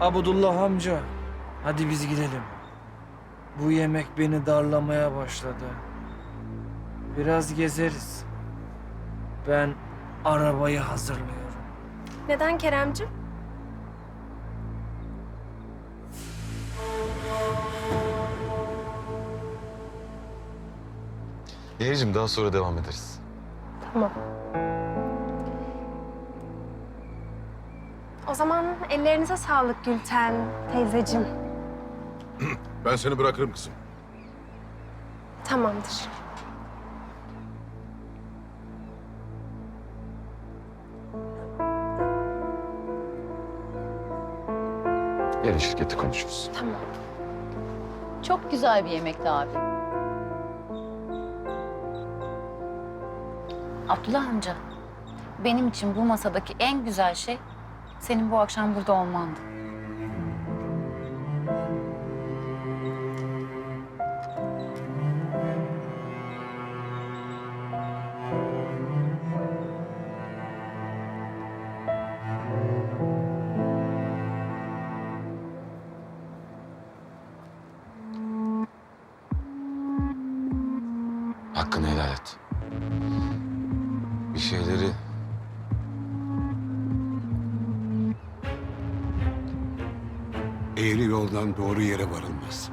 Abdullah amca, hadi biz gidelim. Bu yemek beni darlamaya başladı. Biraz gezeriz. Ben arabayı hazırlıyorum. Neden Keremcim? Nehir'cim daha sonra devam ederiz. Tamam. O zaman ellerinize sağlık Gülten teyzeciğim. Ben seni bırakırım kızım. Tamamdır. Yarın şirkette konuşuruz. Tamam. Çok güzel bir yemekti abi. Abdullah amca, benim için bu masadaki en güzel şey senin bu akşam burada olmandı. Hakkını helal et. Bir şeyleri Eğri yoldan doğru yere varılmaz.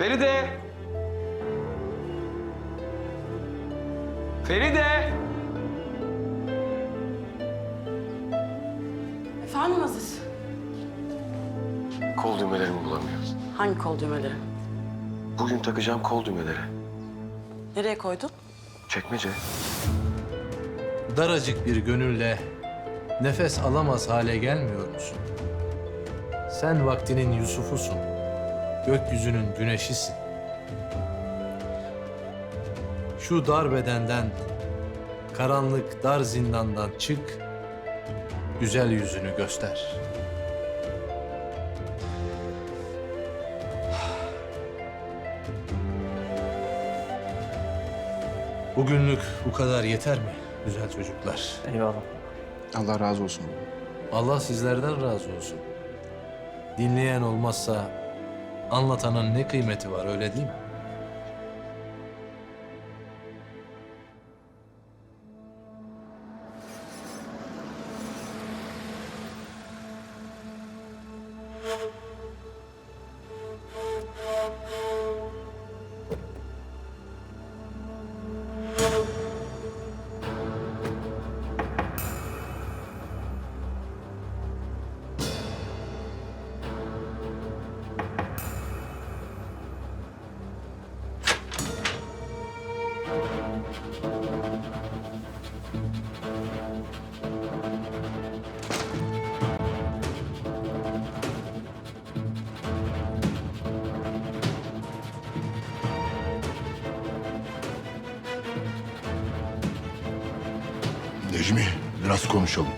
Feride! Feride! Efendim Aziz? kol düğmelerimi bulamıyorum. Hangi kol düğmeleri? Bugün takacağım kol düğmeleri. Nereye koydun? Çekmece. daracık bir gönülle nefes alamaz hale gelmiyor musun? Sen vaktinin Yusuf'usun. Gökyüzünün güneşisin. Şu dar bedenden, karanlık dar zindandan çık, güzel yüzünü göster. Bugünlük bu kadar yeter mi güzel çocuklar? Eyvallah. Allah razı olsun. Allah sizlerden razı olsun. Dinleyen olmazsa anlatanın ne kıymeti var öyle değil mi? Necmi biraz konuşalım.